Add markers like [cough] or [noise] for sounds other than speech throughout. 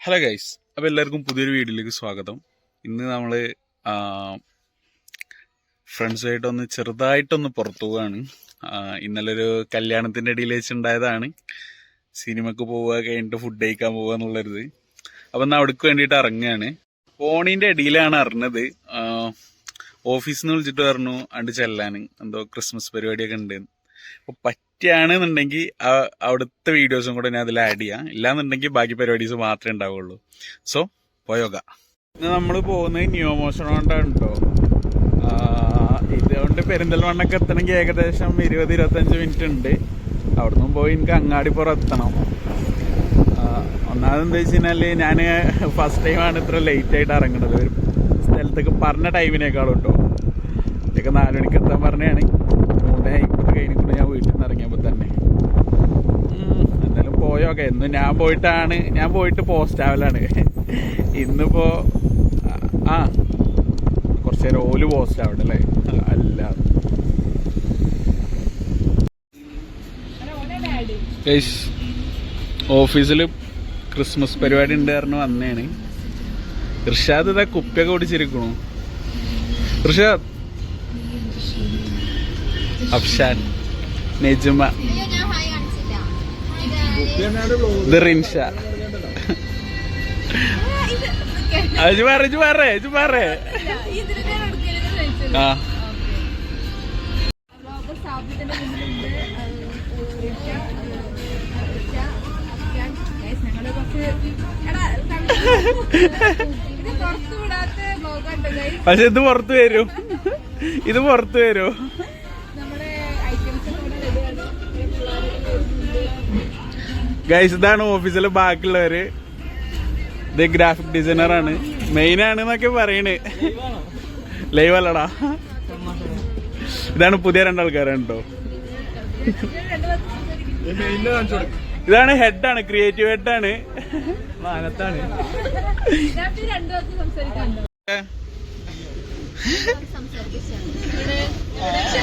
Hello guys അപ്പോൾ എല്ലാവർക്കും പുതിയൊരു വീഡിയോയിലേക്ക് സ്വാഗതം. ഇന്ന് നമ്മൾ ഫ്രണ്ട്സുമായിട്ടൊന്ന് ചെറുതായിട്ടൊന്ന് പുറത്തു പോവുകയാണ് ഇന്നലെ ഒരു കല്യാണത്തിന്റെ ഇടയിൽ വെച്ചുണ്ടായതാണ്. സിനിമക്ക് പോവുക കഴിഞ്ഞിട്ട് ഫുഡ് കഴിക്കാൻ പോവുക എന്നുള്ളൊരിത്. അപ്പം എന്നാൽ അവിടേക്ക് വേണ്ടിയിട്ട് ഇറങ്ങുകയാണ്. ഫോണിന്റെ ഇടയിലാണ് അറിഞ്ഞത്. ഓഫീസിൽ നിന്ന് വിളിച്ചിട്ട് പറഞ്ഞു അണ്ട് ചെല്ലാൻ. എന്തോ ക്രിസ്മസ് പരിപാടിയൊക്കെ ഉണ്ട്. അപ്പോൾ പറ്റുകയാണെന്നുണ്ടെങ്കിൽ അവിടുത്തെ വീഡിയോസും കൂടെ ഞാൻ അതിൽ ആഡ് ചെയ്യാം. ഇല്ലാന്നുണ്ടെങ്കിൽ ബാക്കി പരിപാടീസ് മാത്രമേ ഉണ്ടാവുള്ളൂ. സോ പോയോഗ നമ്മൾ പോകുന്നത് ന്യൂ മോഷൻ കൊണ്ടാണ് കേട്ടോ ഇതുകൊണ്ട് പെരിന്തൽമണ്ണൊക്കെ എത്തണമെങ്കിൽ ഏകദേശം ഇരുപത് ഇരുപത്തഞ്ച് മിനിറ്റ് ഉണ്ട്. അവിടുന്ന് പോയി എനിക്ക് അങ്ങാടിപ്പുറം എത്തണം. ഒന്നാമത് എന്താ വെച്ച് കഴിഞ്ഞാൽ ഞാൻ ഫസ്റ്റ് ടൈമാണ് ഇത്ര ലേറ്റ് ആയിട്ട് ഇറങ്ങുന്നത് ഒരു സ്ഥലത്തേക്ക് പറഞ്ഞ ടൈമിനേക്കാളും കേട്ടോ ഇതൊക്കെ നാല് മണിക്ക് എത്താൻ പറഞ്ഞാണ് മൂന്ന് ഇപ്പത്തെ കഴിഞ്ഞിട്ട് ഞാൻ വീട്ടിൽ നിന്ന് ഇറങ്ങിയപ്പോൾ തന്നെ. എന്തായാലും പോയോക്കെ. എന്നും ഞാൻ പോയിട്ടാണ് ഞാൻ പോയിട്ട് പോസ്റ്റ് ആവലാണ് ഇന്നിപ്പോ ആ കുറച്ച് നേരം ഓൽ പോസ്റ്റ് ആവട്ടെ അല്ലേ. അല്ല ഓഫീസിൽ ക്രിസ്മസ് പരിപാടി ഉണ്ട് പറഞ്ഞു വന്നേണ് ഇർഷാദ് ഇതാ കുപ്പിയൊക്കെ ഓടിച്ചിരിക്കണു ഇർഷാദ് അഫ്ഷാൻ നെജുമ. ഇത് റിൻഷ. അത് പറ അജു പറ അജു പറ. ആ. [laughs] പക്ഷെ ഇത് പുറത്തു വരും ഇത് പുറത്തു വരും ഗൈസ് ഇതാണ് ഓഫീസിലെ ബാക്കിയുള്ളവര്. ഇത് ഗ്രാഫിക് ഡിസൈനർ ആണ്. മെയിൻ ആണ് എന്നൊക്കെ പറയണ്. ലൈവ് അല്ലടാ. ഇതാണ് പുതിയ രണ്ടാൾക്കാരാണ് കേട്ടോ. ഇതാണ് ഹെഡാണ് ക്രിയേറ്റീവ് ഹെഡാണ്?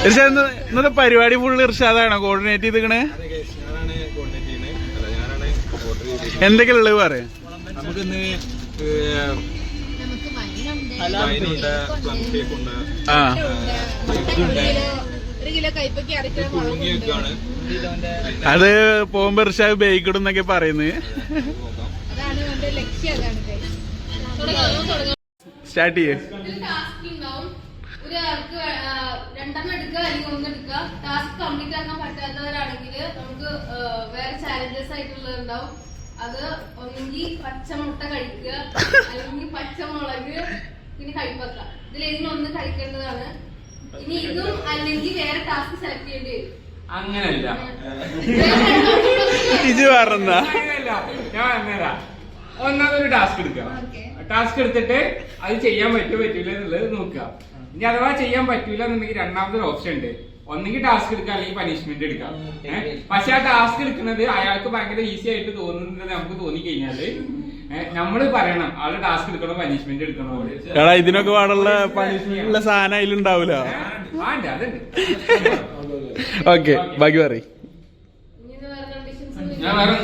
ഇർഷാദ് ഇന്ന് ഇന്നത്തെ പരിപാടി ഫുള്ള് ഇർഷാദാണോ കോർഡിനേറ്റ് ചെയ്തിക്കണേ എന്തൊക്കെയാ ഉള്ളത് പറയാം. നമുക്കിന്ന് ആ. അത് പോകുമ്പോ ഇർഷാദ് ബേക്കിടും എന്നൊക്കെ പറയുന്നത്. സ്റ്റാർട്ട് ചെയ്യേ. ഒരാൾക്ക് രണ്ടെണ്ണം എടുക്കുക അല്ലെങ്കിൽ ടാസ്ക് കംപ്ലീറ്റ് ആക്കാൻ പറ്റാത്തവരാണെങ്കിൽ നമുക്ക് വേറെ ചാലഞ്ചസ് ആയിട്ടുള്ളത് ഉണ്ടാവും അത് ഒന്നെങ്കിൽ പച്ചമുട്ട കഴിക്കുക അല്ലെങ്കിൽ പച്ചമുളക് പിന്നെ കഴിപ്പക്ക ഇതിൽ ഏതെങ്കിലും ഒന്ന് കഴിക്കേണ്ടതാണ്. ഇനി ഇതും അല്ലെങ്കിൽ വേറെ ടാസ്ക് സെലക്ട് ചെയ്യേണ്ടി വരും. പറഞ്ഞ അങ്ങനല്ല. ഞാൻ പറഞ്ഞുതരാ ഒന്നാമതൊരു ടാസ്ക് എടുക്കാം. ടാസ്ക് എടുത്തിട്ട് അത് ചെയ്യാൻ പറ്റുമോ പറ്റൂല എന്നുള്ളത് നോക്കുക. ഇനി അഥവാ ചെയ്യാൻ പറ്റൂല എന്നുണ്ടെങ്കിൽ രണ്ടാമതൊരു ഓപ്ഷൻ ഉണ്ട്. ഒന്നെങ്കിൽ ടാസ്ക് എടുക്കുക അല്ലെങ്കിൽ പനിഷ്മെന്റ് എടുക്കാം പക്ഷെ ആ ടാസ്ക് എടുക്കുന്നത് അയാൾക്ക് ഭയങ്കര ഈസി ആയിട്ട് തോന്നുന്നത് നമുക്ക് തോന്നിക്കഴിഞ്ഞാൽ നമ്മൾ പറയണം ആൾ ടാസ്ക് എടുക്കണോ പനിഷ്മെന്റ് എടുക്കണോ. എടാ ഇതിനൊക്കെ പാടുള്ള പനിഷ്മെന്റ് സാധനം അതിലുണ്ടാവില്ല ഓക്കെ ബാക്കി പറ ഞാൻ വേറെ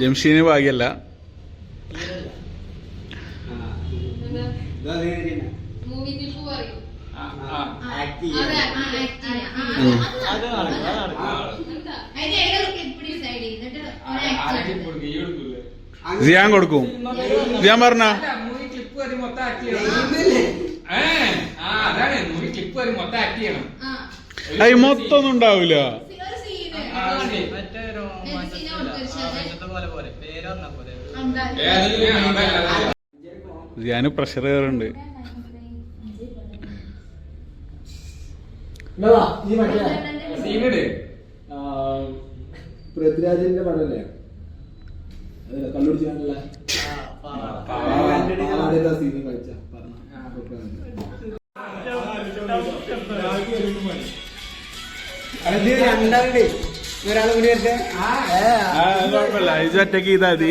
ജംഷീന് ഭാഗ്യല്ല മൂവി ക്ലിപ്പ് പറയും ആ, ആ. അതെ ഉം. എന്താ അതിന്റെ ഏതൊരു clip decide ചെയ്യ്. എന്നിട്ട് ഒരു action ആദ്യം എടുക്ക്. കൊടുക്കുക, ഈ കൊടുക്കൂലേ? സിയാൻ കൊടുക്കും സിയാൻ പറഞ്ഞ? അല്ല, മൂവി ക്ലിപ്പ് വരെ മൊത്തം ആക്ട് ചെയ്യണം. ഏ, ആ അതാണ്. മൂവി ക്ലിപ്പ് വരെ മൊത്തം ആക്ട് ചെയ്യണം. ആ. അയ് മൊത്തം ഒന്നും ഉണ്ടാവൂല. പോലെ. പോലെ. ശരി. സിയാന് പ്രഷർ കയറുണ്ട് പൃഥ്വിരാജിന്റെ പടമല്ലേ രണ്ടാളുണ്ട്. ഒരാളും കൂടി വരട്ടെ. കുഴപ്പമില്ല. ഇത് ഒറ്റയ്ക്ക് ചെയ്താ മതി.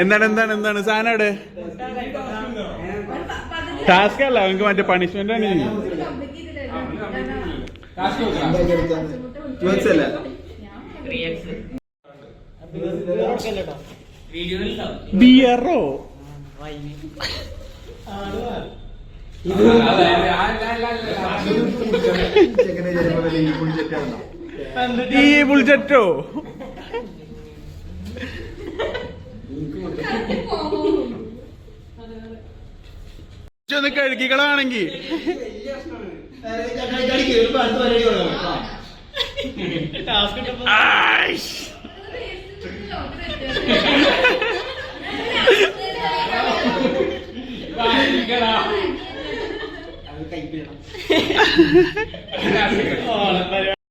എന്താണ് എന്താണ് എന്താണ്? സാധനം അവിടെ ടാസ്ക് അല്ല അവർക്ക് മറ്റേ പണിഷ്മെന്റ് ആണ്. ബിയറോ ഈ ബുൾജറ്റോ ഒന്ന് കഴുകികളാണെങ്കി ആയിഷ്.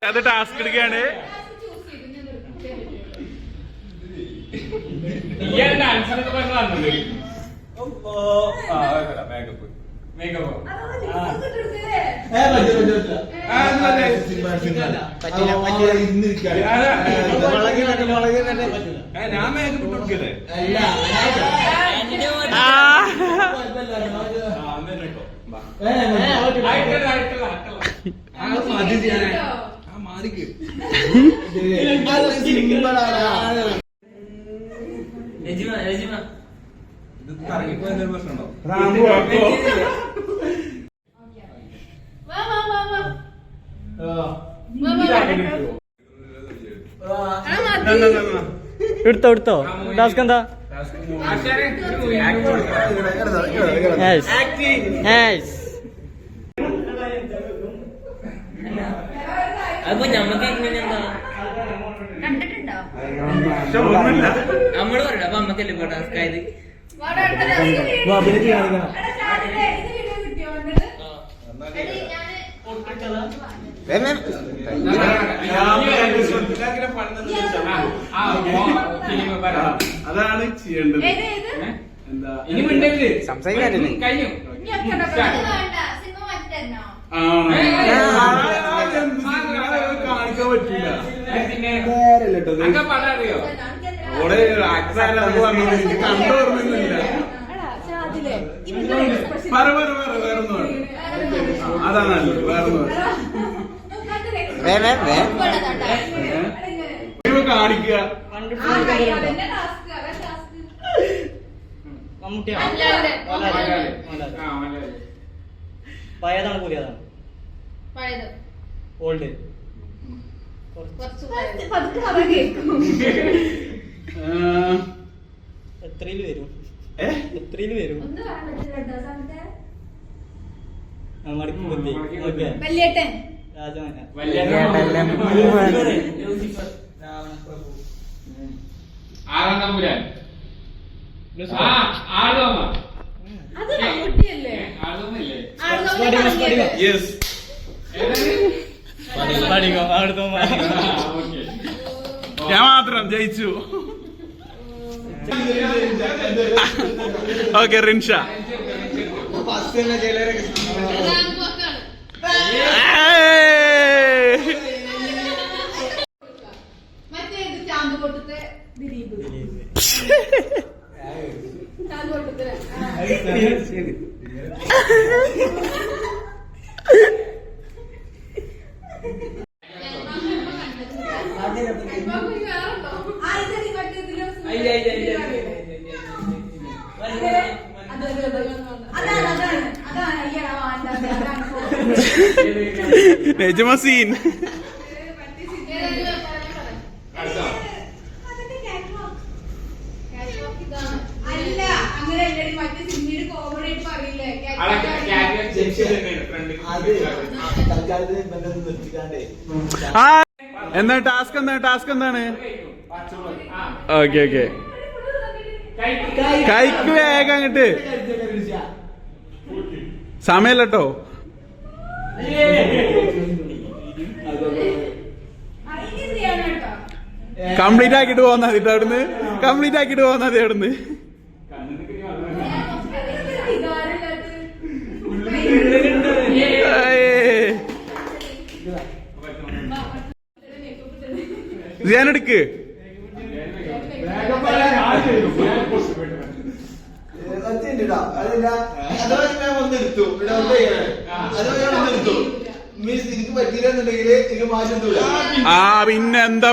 അത് ടാസ്ക് എടുക്കുകയാണ് ഇയാളുടെ ആൻസർ ഒക്കെ പറഞ്ഞു വന്നത് മേക്കപ്പ് ഞാൻ മേക്കപ്പ് കൊടുക്കല്ലേ ആ. ആ മാറിക്ക് ഇത് കറങ്ങിപ്പോ എന്തെങ്കിലും പ്രശ്നമുണ്ടോ? റാംബോ ആക്കോ. വാ വാ വാ വാ എടുത്തോ എടുത്തോ. ടാസ്ക് എന്താ. അപ്പൊ ഞമ്മക്ക് എങ്ങനെയാ കണ്ടിട്ടുണ്ടോ? അമ്മക്കല്ലേ പടം? ഇത് അതാണ് ചെയ്യേണ്ടത്? എന്താ? ഇനി സംസാരിക്കാനില്ലേ? കഴിഞ്ഞു? അത് കാണിക്കാൻ പറ്റില്ല. പിന്നെ പടം അറിയോ ഓടെ ആക്ടർ ആരാന്നൊക്കെ പറഞ്ഞു എനിക്ക് കണ്ടു ഓർമ്മയൊന്നുമില്ല. പറ പറ പറ വേറൊന്നും വേണ്ട. ആ, അതാണ് നല്ലത് വേറൊന്നും. കാണിക്കുക. പഴയതാണ് പുതിയതാണ് ഓൾഡ് കുറച്ച് പതുക്കെ കേൾക്കും. [laughs] എത്രയിൽ വരും? എത്രയിൽ വരും? ഒന്ന് പറയാൻ പറ്റില്ല കേട്ടോ, സമയത്തെ. മടക്കി ബുദ്ധി മടക്കി ഓക്കെ. ബുദ്ധി. വല്യേട്ടൻ. രാജമാന വലിയ ആറാം തമ്പുരാൻ. ആ ആളുതോമ അത് മമ്മൂട്ടിയല്ലേ? ആളുതോമല്ലേ ആളുതോമനെ തുടങ്ങിയത്. Yes. പഠിക്കോ അവിടുത്തെ ഓക്കെ. ഞാൻ മാത്രം ജയിച്ചു. ഓക്കെ റിൻഷ ഫസ്റ്റ് തന്നെ ഏയ്. നിർത്തിക്കാണ്ടേ. ആ എന്താ ടാസ്ക് എന്താണ് ടാസ്ക് എന്താണ്? ഓക്കെ ഓക്കെ കൈക്ക് വേഗം അങ്ങട്ട്. സമയല്ലോ കംപ്ലീറ്റ് ആക്കിട്ട് പോന്നാ മതി അവിടുന്ന്. കംപ്ലീറ്റ് ആക്കിട്ട് പോന്നാ മതി അവിടുന്ന്. ഞാൻ ആ പിന്നെന്താ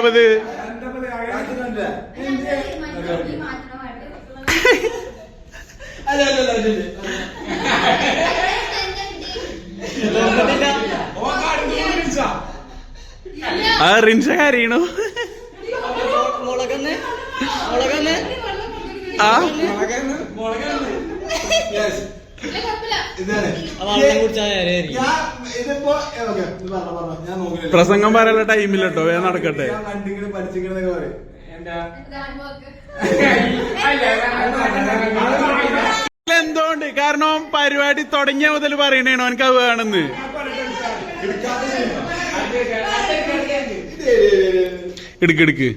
ആ റിൻഷ ആ മുളകന്ന് മുളകന്ന് ആ പ്രസംഗം വരാനുള്ള ടൈമില്ല കേട്ടോ വേഗം നടക്കട്ടെ. എന്തുകൊണ്ട്? കാരണം പരിപാടി തുടങ്ങിയ മുതൽ പറയണേണോ എനിക്ക് അത് വേണമെന്ന് എടുക്കെടുക്ക്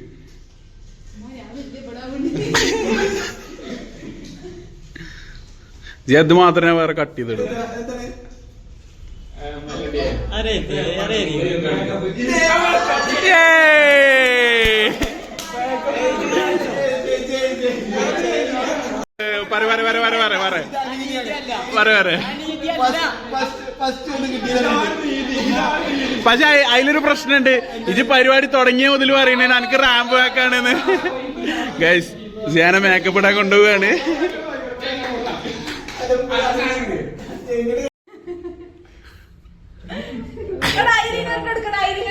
ജി അത് മാത്രമേ വേറെ കട്ട് ചെയ്തിടും പക്ഷെ അതിലൊരു പ്രശ്നമുണ്ട് ഇത് പരിപാടി തുടങ്ങിയ മുതൽ പറയണേ എനിക്ക് റാമ്പ് വേക്കാണെന്ന് ഗൈസ് ഞാനെ മേക്കപ്പ് ഇടാൻ കൊണ്ടുപോവാണ്.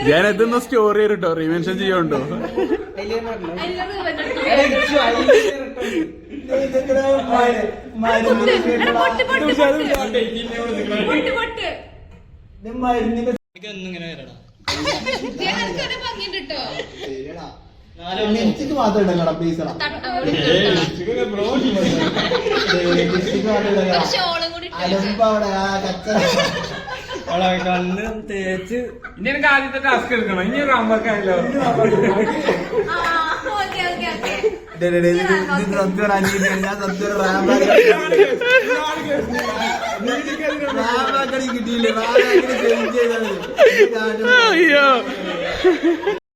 ഞാനെന്തോ സ്റ്റോറി ചെയ്തിട്ടോ റീമെൻഷൻ ചെയ്യണ്ടോ മരുന്നിന്റെ ഒന്നിങ്ങനെ വരടാ ലിപ്സ്റ്റിക് ആ തേച്ച്. ഇനി എനിക്ക് ആദ്യത്തെ ടാസ്ക് എടുക്കണം. ഇനി ഒരു അമ്മക്കായല്ലോ കിട്ടിയില്ലേ? അയ്യോ.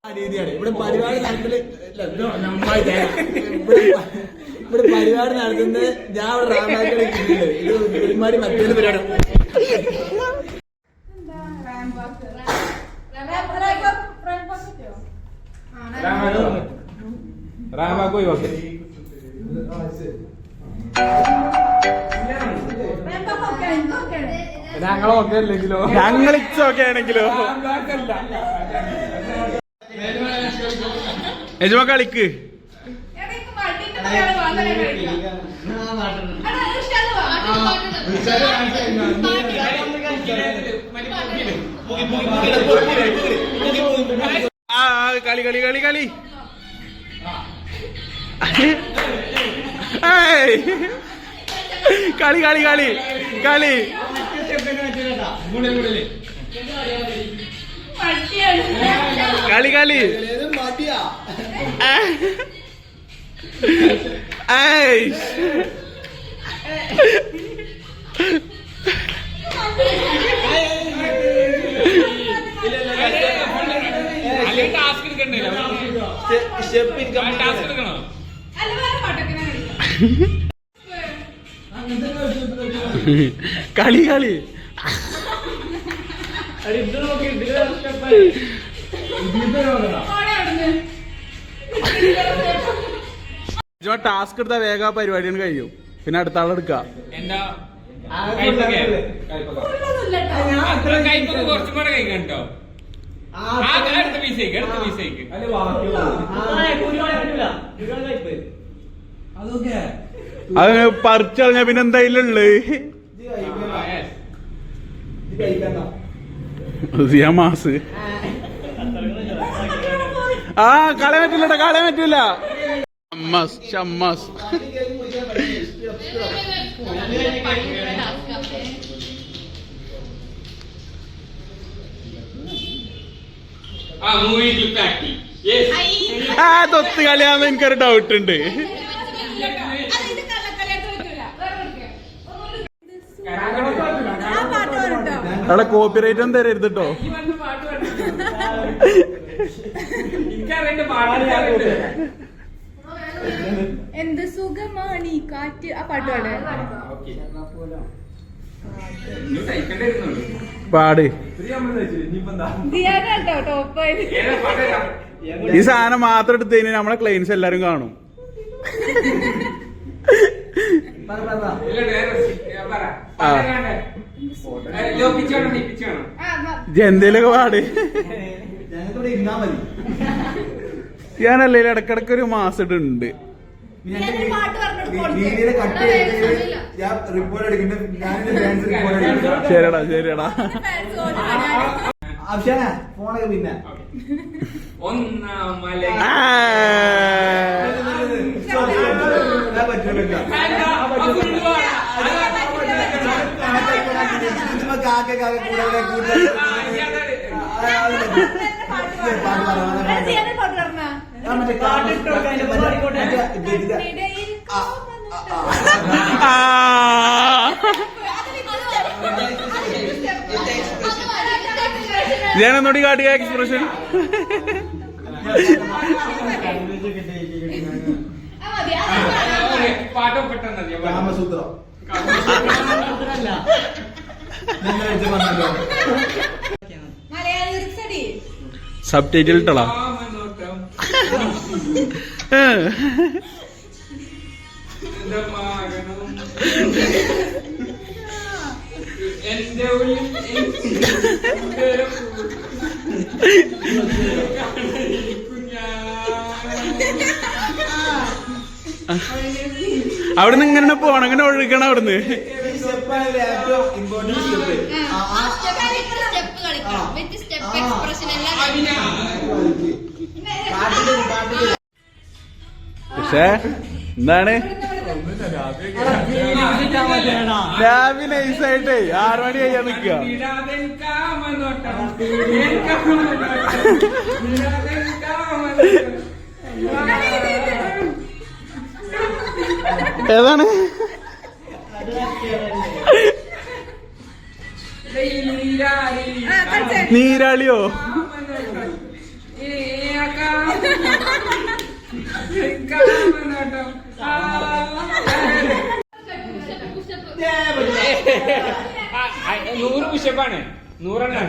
അനീതിയാണ്. ഇവിടെ പരിപാടി നടത്തൽ. ഇവിടെ പരിപാടി നടത്തുന്നത് ഞാൻ ഇവിടെ റാമാക്കളെ ഇത് ഒരുമാതിരി മറ്റൊരു പരിപാടി. ഞങ്ങൾ ഓക്കെ അല്ലെങ്കിലോ? ഞങ്ങൾ ഇച്ചൊക്കെ ആണെങ്കിലോ? യജമ കളിക്ക് ആ ആ, കളി കളി കളി കളി. കളി കളി കളി കളി കളി കളി. സ്റ്റെപ്പ് ടാസ്ക് എടുക്കണോ കളി കളി. അടി ഇത് നോക്കി ഇതിലാണ് ടാസ്ക് എടുത്താൽ വേഗം പരിപാടി പരിപാടിയാണ് കഴിയും. പിന്നെ അടുത്ത ആളെടുക്കാം എന്താ? കുറച്ചും കൂടെ കഴിക്കാൻ കേട്ടോ ആ അടുത്ത പീസേക്ക് അടുത്ത പീസേക്ക്. അത് പറിച്ചളഞ്ഞ പിന്നെ എന്തായാലും ഉള്ളത് സിയാമാസ് ആ കളയാൻ പറ്റില്ല കളയാൻ പറ്റില്ല ആ തൊത്ത് കളിയാന്ന് എനിക്കൊരു ഡൗട്ട് ഉണ്ട്. ആ പാട്ട് പാടട്ടോ. കോപ്പി റൈറ്റ് ഒന്നും തരരുത് കേട്ടോ എന്ത് സുഖമാണ് ഈ കാറ്റ്. ആ പാട്ട് പാട്? ഈ സാധനം മാത്രം എടുത്തു കഴിഞ്ഞാൽ നമ്മളെ ക്ലൈൻസ് എല്ലാരും കാണും. പറ, പറ, പറ. ഇല്ല, വേറെ സി- പറ. ആ. എന്തേലൊക്കെ പാട്. ഞാനല്ലേ ഇടക്കിടക്ക് ഒരു മാസം ഇടുന്നുണ്ട് ശരിടാ ശരിടാ കൊടുത്തേ. വീഡിയോയുടെ കട്ട് കാക്ക കാക്ക കൂടെ കൂടെ. ഞാനൊന്നുകൂടി കാട്ടുക എക്സ്പ്രഷൻ? പാട്ടൊക്കെ. രാമസൂത്രം [laughs] സബ് ടൈറ്റിൽ ഇട്ടളാ അവിടുന്ന് ഇങ്ങനെ പോണം ഇങ്ങനെ ഒഴുകണം അവിടുന്ന്. ഈ സ്റ്റെപ്പാണ് ഏറ്റവും ഇമ്പോർട്ടന്റ് സ്റ്റെപ്പ്. ആ ആ സ്റ്റെപ്പ് കളിക്കണം വിത്ത് സ്റ്റെപ്പ് എക്സ്പ്രഷൻ എല്ലാം പാട്ടിൽ പാട്ടിൽ. പക്ഷേ എന്താണ്? രാവിലെ നൈസായിട്ടേ ആറു മണി കഴിയാൻ നിക്കുക കാമനോട്ടം ഏതാണ്. നീരാളിയോ? നൂറ് പുഷപ്പാണ്. നൂറെണ്ണം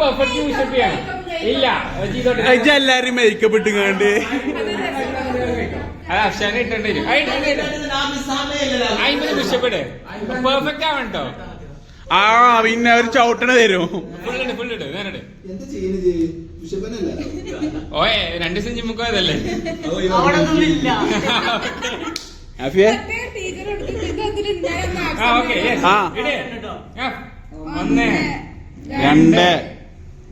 പെർഫെക്റ്റ് ഇല്ല എല്ലാരും മേക്കപ്പ് ഇട്ടുങ്ങാണ്ട് അത് അഫ്ഷാന ഇട്ടേണ്ടി വരും. അയ്യപ്പത് പുഷപ്പ് ഇട് പെർഫെക്റ്റ് ആവണം കേട്ടോ ആ പിന്നെ ഒരു ചവിട്ടണ തരും. ഫുൾ ഇട് ഫുൾ ഇട് നേരിട് ഓയെ രണ്ട് ദിവസം ജിമ്മുക്ക് അതല്ലേ? [laughs] ഒന്ന് രണ്ട്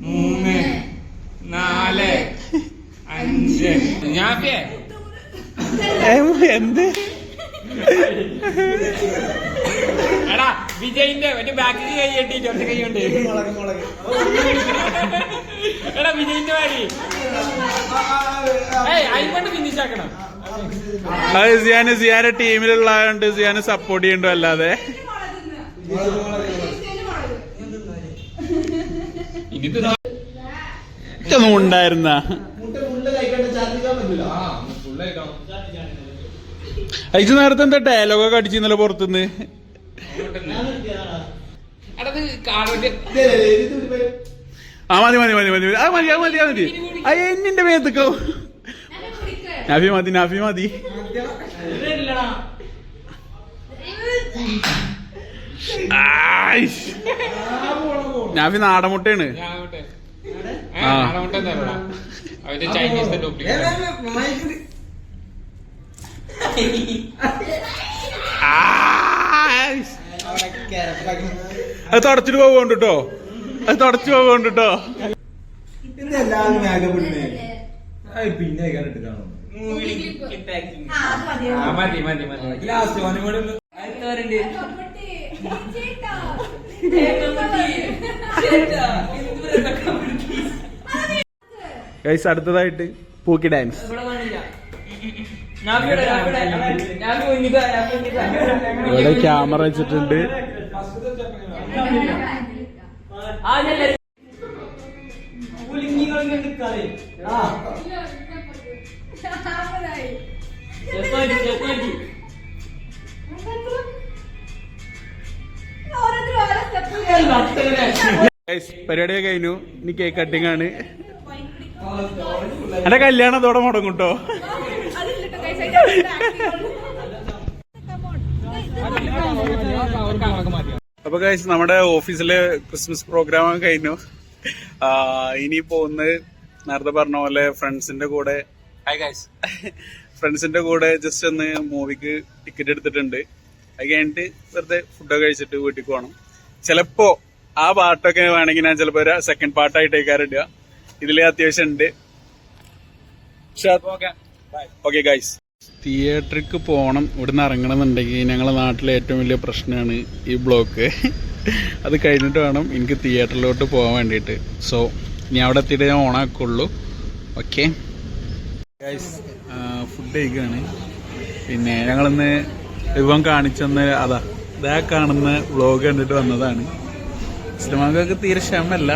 മൂന്ന് നാല് അഞ്ച്. [laughs] ഏ, എന്ത്? എടാ വിജയിന്റെ മറ്റേ ബാക്കിൽ കൈ കെട്ടിട്ട് ഒറ്റ കൈ മുളക് എടാ വിജയിന്റെ വാരി ഏയ് അയിമണ്ട് ഫിനിഷ് ആക്കണം. അത് സിയാന് സിയാന്റെ ടീമിലുള്ളതുകൊണ്ട് സിയാന് സപ്പോർട്ട് ചെയ്യണ്ടോ അല്ലാതെ? ഇതൊന്നും ഉണ്ടായിരുന്ന മുട്ട കഴിക്കാണ്ട് അയച്ചു നേരത്തെ എന്താ ഡയലോഗൊക്കെ അടിച്ചിരുന്നല്ലോ പുറത്തുനിന്ന് ആ മതി മതി മതി മതി ആ മതി ആ മതി ആ മതി അയ്യ എന്നിന്റെ മേത്തക്കോ നാഫി മതി നാഫി മതി. നാഫി. ഏ, ആ. അവന്റെ ഡ്യൂപ്ലിക്കേറ്റ് ആയിഷ്. [laughs] അത് തുടച്ചിട്ട് പോകുന്നുണ്ട് കേട്ടോ അത് തുടച്ചു പോകുന്നുണ്ട് കേട്ടോ ഇത് എല്ലാവരും മേക്കപ്പ് ഇടുന്നേ പിന്നെ കണ്ടിട്ട് കാണും [laughs] മതി. മതി മതി ലാസ്റ്റ് കൂടെ. ഗൈസ് അടുത്തതായിട്ട് പൂക്കി ഡാൻസ് ഇവിടെ ക്യാമറ വെച്ചിട്ടുണ്ട്. പരിപാടി പരിപാടിയൊക്കെ കഴിഞ്ഞു. ഇനി കേക്ക് കട്ടിങ്ങാണ് ആണ്. എന്റെ കല്യാണം അതോടെ മുടങ്ങും കേട്ടോ അപ്പൊ ഗൈസ് നമ്മുടെ ഓഫീസിലെ ക്രിസ്മസ് പ്രോഗ്രാം കഴിഞ്ഞു. ഇനി പോകുന്നത് നേരത്തെ പറഞ്ഞ പോലെ ഫ്രണ്ട്സിന്റെ കൂടെ ഫ്രണ്ട്സിന്റെ കൂടെ ജസ്റ്റ് ഒന്ന് മൂവിക്ക് ടിക്കറ്റ് എടുത്തിട്ടുണ്ട്. അത് കഴിഞ്ഞിട്ട് വെറുതെ ഫുഡൊക്കെ കഴിച്ചിട്ട് വീട്ടിൽ പോകണം ചിലപ്പോ ആ പാട്ടൊക്കെ വേണമെങ്കിൽ ഞാൻ ചിലപ്പോ ഒരു സെക്കൻഡ് പാർട്ടായിട്ട് ഇടുക. ഇതിലെ അത്യാവശ്യം ഉണ്ട്. ഓക്കെ ഗൈസ് തിയേറ്ററിക്ക് പോകണം ഇവിടുന്ന് ഇറങ്ങണമെന്നുണ്ടെങ്കിൽ ഞങ്ങളുടെ നാട്ടിലെ ഏറ്റവും വലിയ പ്രശ്നമാണ് ഈ ബ്ലോക്ക്. അത് കഴിഞ്ഞിട്ട് വേണം എനിക്ക് തിയേറ്ററിലോട്ട് പോകാൻ വേണ്ടിയിട്ട്. സോ ഇനി അവിടെ എത്തിയിട്ട് ഞാൻ ഓണാക്കുള്ളൂ. ഓക്കെ ഫുഡ് കഴിക്കുകയാണ് പിന്നെ ഞങ്ങളിന്ന് ഇവൻ കാണിച്ചെന്ന് അതാ ഇതാ കാണുന്ന വ്ലോഗ് കണ്ടിട്ട് വന്നതാണ്. സിനിമക്കൊക്കെ തീരെ ക്ഷമല്ല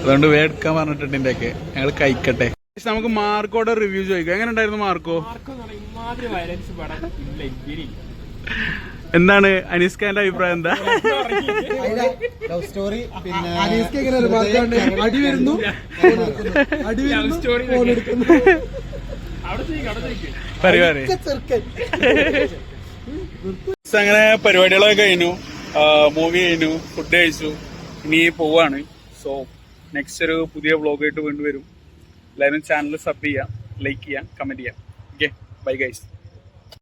അതുകൊണ്ട് വേ എടുക്കാൻ പറഞ്ഞിട്ടുണ്ട് ഇതിന്റെയൊക്കെ ഞങ്ങൾ കഴിക്കട്ടെ. നമുക്ക് മാർക്കോടെ റിവ്യൂ ചോദിക്കാം. എങ്ങനെ ഉണ്ടായിരുന്നു മാർക്കോ എന്താണ് അനീസ്ഖാന്റെ അഭിപ്രായം എന്താ? ലവ് സ്റ്റോറി പിന്നെ അടി വരുന്നു അടി വരുന്നു പരിപാടി അങ്ങനെ പരിപാടികളൊക്കെ കഴിഞ്ഞു. മൂവി കഴിഞ്ഞു ഫുഡ് കഴിച്ചു. ഇനി പോവാണ്. സോ നെക്സ്റ്റ് ഒരു പുതിയ വ്ളോഗായിട്ട് വീണ്ടും വരും. എല്ലാവരും ചാനൽ സബ് ചെയ്യാം ലൈക്ക് ചെയ്യാം കമന്റ് ചെയ്യാം. Okay bye guys